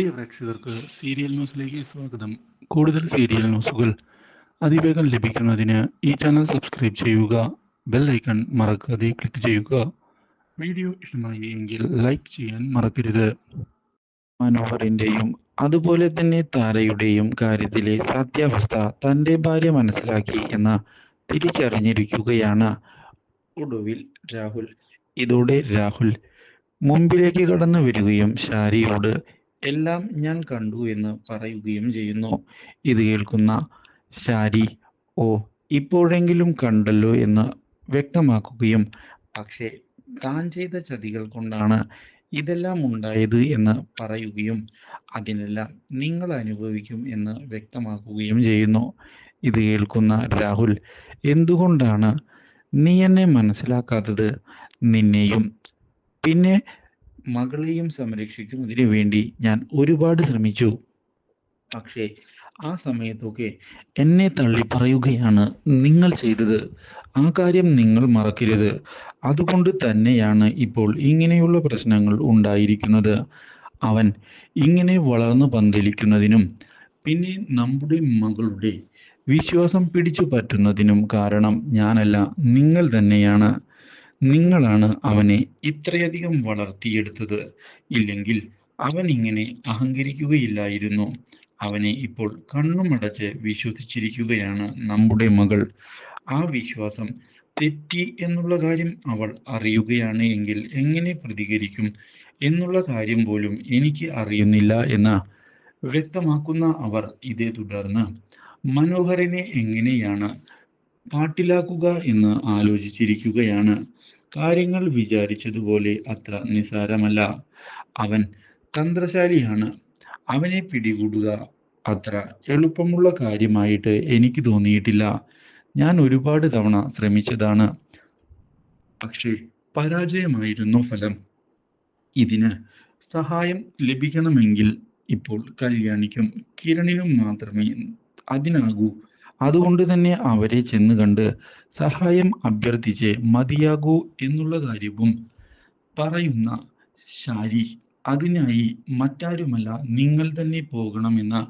പ്രിയ പ്രേക്ഷകർക്ക് സീരിയൽ ന്യൂസിലേക്ക് സ്വാഗതം. കൂടുതൽ സീരിയൽ ന്യൂസുകൾ അതിവേഗം ലഭിക്കുന്നതിന് ഈ ചാനൽ സബ്സ്ക്രൈബ് ചെയ്യുക ബെൽ ഐക്കൺ മറക്കാതെ ക്ലിക്ക് ചെയ്യുക. വീഡിയോ ഇഷ്ടമായി എങ്കിൽ ലൈക്ക് ചെയ്യാൻ മറക്കരുത്. മനോഹറിന്റെയും അതുപോലെ തന്നെ താരയുടെയും കാര്യത്തിലെ സത്യാവസ്ഥ തന്റെ ഭാര്യ മനസ്സിലാക്കി എന്ന് തിരിച്ചറിഞ്ഞിരിക്കുകയാണ് ഒടുവിൽ രാഹുൽ. ഇതോടെ രാഹുൽ മുമ്പിലേക്ക് കടന്നു വരികയും ഷാരിയോട് എല്ലാം ഞാൻ കണ്ടു എന്ന് പറയുകയും ചെയ്യുന്നു. ഇത് കേൾക്കുന്ന ശാരി ഓ ഇപ്പോഴെങ്കിലും കണ്ടല്ലോ എന്ന് വ്യക്തമാക്കുകയും പക്ഷേ താൻ ചെയ്ത ചതികൾ കൊണ്ടാണ് ഇതെല്ലാം ഉണ്ടായത് എന്ന് പറയുകയും അതിനെല്ലാം നിങ്ങൾ അനുഭവിക്കും എന്ന് വ്യക്തമാക്കുകയും ചെയ്യുന്നു. ഇത് കേൾക്കുന്ന രാഹുൽ എന്തുകൊണ്ടാണ് നീ എന്നെ മനസ്സിലാക്കാത്തത്? നിന്നെയും പിന്നെ മകളെയും സംരക്ഷിക്കുന്നതിന് വേണ്ടി ഞാൻ ഒരുപാട് ശ്രമിച്ചു. പക്ഷേ ആ സമയത്തൊക്കെ എന്നെ തള്ളി പറയുകയാണ് നിങ്ങൾ ചെയ്തത്. ആ കാര്യം നിങ്ങൾ മറക്കരുത്. അതുകൊണ്ട് തന്നെയാണ് ഇപ്പോൾ ഇങ്ങനെയുള്ള പ്രശ്നങ്ങൾ ഉണ്ടായിരിക്കുന്നത്. അവൻ ഇങ്ങനെ വളർന്നു പന്തലിക്കുന്നതിനും പിന്നെ നമ്മുടെ മകളുടെ വിശ്വാസം പിടിച്ചു പറ്റുന്നതിനും കാരണം ഞാനല്ല നിങ്ങൾ തന്നെയാണ്. നിങ്ങളാണ് അവനെ ഇത്രയധികം വളർത്തിയെടുത്തത്. ഇല്ലെങ്കിൽ അവൻ ഇങ്ങനെ അഹങ്കരിക്കുകയില്ലായിരുന്നു. അവനെ ഇപ്പോൾ കണ്ണുമടച്ച് വിശ്വസിച്ചിരിക്കുകയാണ് നമ്മുടെ മകൾ. ആ വിശ്വാസം തെറ്റി എന്നുള്ള കാര്യം അവൾ അറിയുകയാണ് എങ്കിൽ എങ്ങനെ പ്രതികരിക്കും? എന്നുള്ള കാര്യം പോലും എനിക്ക് അറിയുന്നില്ല എന്ന് വ്യക്തമാക്കുന്ന അവർ ഇതേ തുടർന്ന് മനോഹരനെ എങ്ങനെയാണ് പാട്ടിലാക്കുക എന്ന് ആലോചിച്ചിരിക്കുകയാണ്. കാര്യങ്ങൾ വിചാരിച്ചതുപോലെ അത്ര നിസാരമല്ല. അവൻ തന്ത്രശാലിയാണ്. അവനെ പിടികൂടുക അത്ര എളുപ്പമുള്ള കാര്യമായിട്ട് എനിക്ക് തോന്നിയിട്ടില്ല. ഞാൻ ഒരുപാട് തവണ ശ്രമിച്ചതാണ്. പക്ഷേ പരാജയമായിരുന്നു ഫലം. ഇതിന് സഹായം ലഭിക്കണമെങ്കിൽ ഇപ്പോൾ കല്യാണിക്കും കിരണിനും മാത്രമേ അതിനാകൂ. അതുകൊണ്ട് തന്നെ അവരെ ചെന്ന് കണ്ട് സഹായം അഭ്യർത്ഥിച്ച് മതിയാകൂ എന്നുള്ള കാര്യവും പറയുന്ന ശാരി അതിനായി മറ്റാരുമല്ല നിങ്ങൾ തന്നെ പോകണമെന്ന്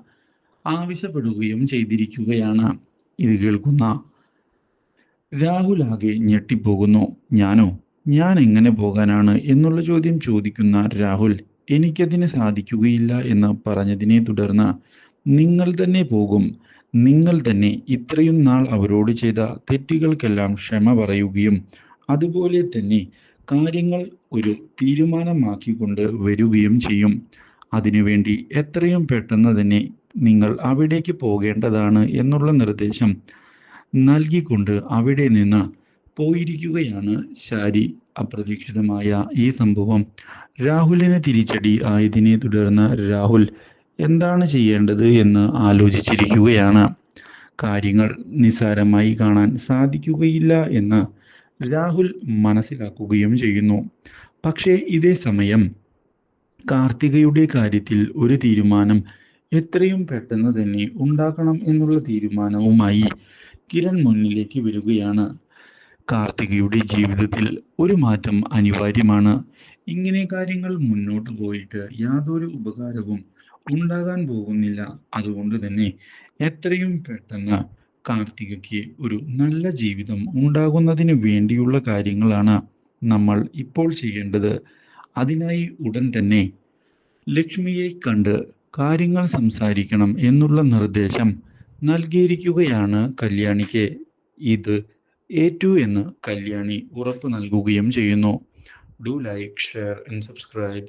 ആവശ്യപ്പെടുകയും ചെയ്തിരിക്കുകയാണ്. ഇത് കേൾക്കുന്ന രാഹുൽ ആകെ ഞെട്ടിപ്പോകുന്നു. ഞാനോ? ഞാൻ എങ്ങനെ പോകാനാണ്? എന്നുള്ള ചോദ്യം ചോദിക്കുന്ന രാഹുൽ എനിക്കതിന് സാധിക്കുകയില്ല എന്ന് പറഞ്ഞതിനെ തുടർന്ന് നിങ്ങൾ തന്നെ പോകും. നിങ്ങൾ തന്നെ ഇത്രയും നാൾ അവരോട് ചെയ്ത തെറ്റുകൾക്കെല്ലാം ക്ഷമ പറയുകയും അതുപോലെ തന്നെ കാര്യങ്ങൾ ഒരു തീരുമാനമാക്കിക്കൊണ്ട് വരികയും ചെയ്യും. അതിനുവേണ്ടി എത്രയും പെട്ടെന്ന് തന്നെ നിങ്ങൾ അവിടേക്ക് പോകേണ്ടതാണ് എന്നുള്ള നിർദ്ദേശം നൽകിക്കൊണ്ട് അവിടെ നിന്ന് പോയിരിക്കുകയാണ് ശാരി. അപ്രതീക്ഷിതമായ ഈ സംഭവം രാഹുലിന് തിരിച്ചടി ആയതിനെ തുടർന്ന് രാഹുൽ എന്താണ് ചെയ്യേണ്ടത് എന്ന് ആലോചിച്ചിരിക്കുകയാണ്. കാര്യങ്ങൾ നിസ്സാരമായി കാണാൻ സാധിക്കുകയില്ല എന്ന് രാഹുൽ മനസ്സിലാക്കുകയും ചെയ്യുന്നു. പക്ഷേ ഇതേ സമയം കാർത്തികയുടെ കാര്യത്തിൽ ഒരു തീരുമാനം എത്രയും പെട്ടെന്ന് തന്നെ ഉണ്ടാക്കണം എന്നുള്ള തീരുമാനവുമായി കിരൺ മുന്നിലേക്ക് വരികയാണ്. കാർത്തികയുടെ ജീവിതത്തിൽ ഒരു മാറ്റം അനിവാര്യമാണ്. ഇങ്ങനെ കാര്യങ്ങൾ മുന്നോട്ട് പോയിട്ട് യാതൊരു ഉപകാരവും ഉണ്ടാകാൻ പോകുന്നില്ല. അതുകൊണ്ട് തന്നെ എത്രയും പെട്ടെന്ന് കാർത്തികയ്ക്ക് ഒരു നല്ല ജീവിതം ഉണ്ടാകുന്നതിന് വേണ്ടിയുള്ള കാര്യങ്ങളാണ് നമ്മൾ ഇപ്പോൾ ചെയ്യേണ്ടത്. അതിനായി ഉടൻ തന്നെ ലക്ഷ്മിയെ കണ്ട് കാര്യങ്ങൾ സംസാരിക്കണം എന്നുള്ള നിർദ്ദേശം നൽകിയിരിക്കുകയാണ് കല്യാണിക്ക്. ഇത് ഏറ്റു എന്ന് കല്യാണി ഉറപ്പ് നൽകുകയും ചെയ്യുന്നു. Do like share and subscribe